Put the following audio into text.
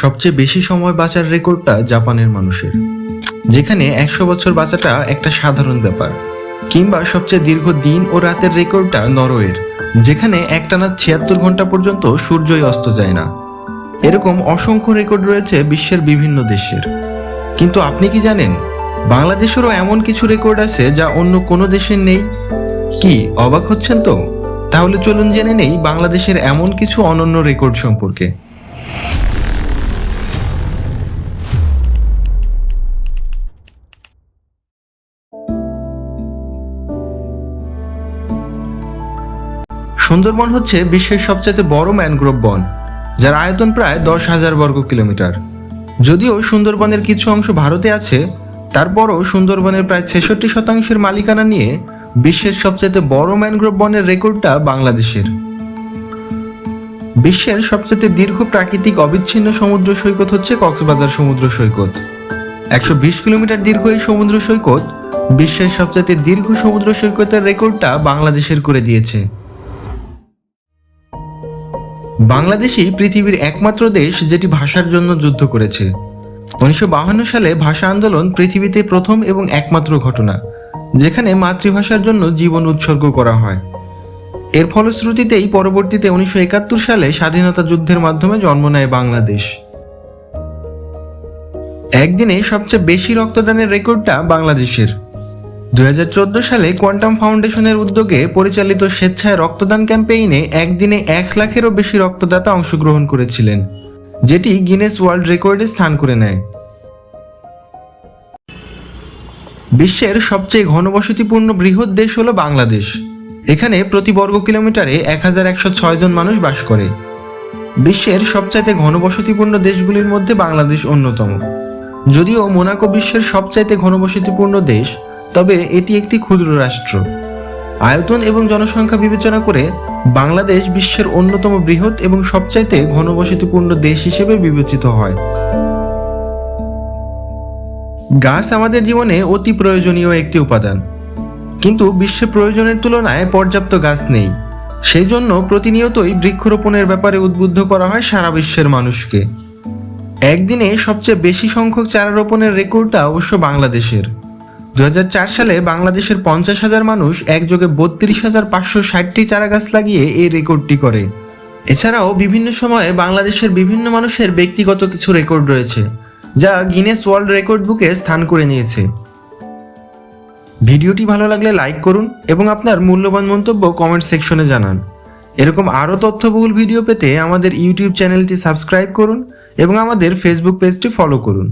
সবচেয়ে বেশি সময় বাঁচার রেকর্ডটা জাপানের মানুষের। যেখানে একশো বছর বাঁচাটা একটা সাধারণ ব্যাপার, কিংবা সবচেয়ে দীর্ঘ দিন ও রাতের রেকর্ডটা নরওয়ের, যেখানে একটানা ছিয়াত্তর ঘণ্টা পর্যন্ত সূর্যই অস্ত যায় না। এরকম অসংখ্য রেকর্ড রয়েছে বিশ্বের বিভিন্ন দেশের। কিন্তু আপনি কি জানেন, বাংলাদেশেরও এমন কিছু রেকর্ড আছে যা অন্য কোনো দেশের নেই? কি, অবাক হচ্ছেন তো? তাহলে চলুন জেনে নেই বাংলাদেশের এমন কিছু অনন্য রেকর্ড সম্পর্কে। সুন্দরবন হচ্ছে বিশ্বের সবচেয়ে বড় ম্যানগ্রোভ বন, যার আয়তন প্রায় দশ হাজার বর্গ কিলোমিটার। যদিও সুন্দরবনের কিছু অংশ ভারতে আছে, তারপরও সুন্দরবনের প্রায় ছেষট্টি শতাংশের মালিকানা নিয়ে বিশ্বের সবচেয়ে বড় ম্যানগ্রোভ বনের রেকর্ডটা বাংলাদেশের। বিশ্বের সবচেয়ে দীর্ঘ প্রাকৃতিক অবিচ্ছিন্ন সমুদ্র সৈকত হচ্ছে কক্সবাজার সমুদ্র সৈকত। একশো বিশ কিলোমিটার দীর্ঘ এই সমুদ্র সৈকত বিশ্বের সবচেয়ে দীর্ঘ সমুদ্র সৈকতের রেকর্ডটা বাংলাদেশের করে দিয়েছে। বাংলাদেশই পৃথিবীর একমাত্র দেশ যেটি ভাষার জন্য যুদ্ধ করেছে। উনিশশো সালে ভাষা আন্দোলন পৃথিবীতে প্রথম এবং একমাত্র ঘটনা, যেখানে মাতৃভাষার জন্য জীবন উৎসর্গ করা হয়। এর ফলশ্রুতিতেই পরবর্তীতে উনিশশো একাত্তর সালে স্বাধীনতা যুদ্ধের মাধ্যমে জন্ম নেয় বাংলাদেশ। একদিনে সবচেয়ে বেশি রক্তদানের রেকর্ডটা বাংলাদেশের। দু হাজার চোদ্দ সালে কোয়ান্টাম ফাউন্ডেশনের উদ্যোগে পরিচালিত স্বেচ্ছায় রক্তদান ক্যাম্পেইনে একদিনে এক লাখেরও বেশি রক্তদাতা অংশগ্রহণ করেছিলেন, যেটি গিনেস ওয়ার্ল্ড রেকর্ডে স্থান করে নেয়। বিশ্বের সবচেয়ে ঘনবসতিপূর্ণ বৃহৎ দেশ হলো বাংলাদেশ। এখানে প্রতি বর্গ কিলোমিটারে এক হাজার একশো ছয় জন মানুষ বাস করে। বিশ্বের সবচাইতে ঘনবসতিপূর্ণ দেশগুলির মধ্যে বাংলাদেশ অন্যতম। যদিও মোনাকো বিশ্বের সবচাইতে ঘনবসতিপূর্ণ দেশ তবে এটি একটি ক্ষুদ্র রাষ্ট্র। আয়তন এবং জনসংখ্যা বিবেচনা করে বাংলাদেশ বিশ্বের অন্যতম বৃহৎ এবং সবচাইতে ঘনবসতিপূর্ণ দেশ হিসেবে বিবেচিত হয়। গাছ আমাদের জীবনে অতি প্রয়োজনীয় একটি উপাদান। কিন্তু বিশ্বে প্রয়োজনের তুলনায় পর্যাপ্ত গাছ নেই। সেই জন্য প্রতিনিয়তই বৃক্ষরোপণের ব্যাপারে উদ্বুদ্ধ করা হয় সারা বিশ্বের মানুষকে। একদিনে সবচেয়ে বেশি সংখ্যক চারা রোপণের রেকর্ডটা অবশ্য বাংলাদেশের। দু হাজার চার সালে বাংলাদেশের পঞ্চাশ হাজার মানুষ একযোগে বত্রিশ হাজার পাঁচশো ষাটটি চারা গাছ লাগিয়ে এই রেকর্ডটি করে। এছাড়াও বিভিন্ন সময়ে বাংলাদেশের বিভিন্ন মানুষের ব্যক্তিগত কিছু রেকর্ড রয়েছে, যা গিনেস ওয়ার্ল্ড রেকর্ড বুকে স্থান করে নিয়েছে। ভিডিওটি ভালো লাগলে লাইক করুন এবং আপনার মূল্যবান মন্তব্য কমেন্ট সেকশনে জানান। এরকম আরও তথ্যবহুল ভিডিও পেতে আমাদের ইউটিউব চ্যানেলটি সাবস্ক্রাইব করুন এবং আমাদের ফেসবুক পেজটি ফলো করুন।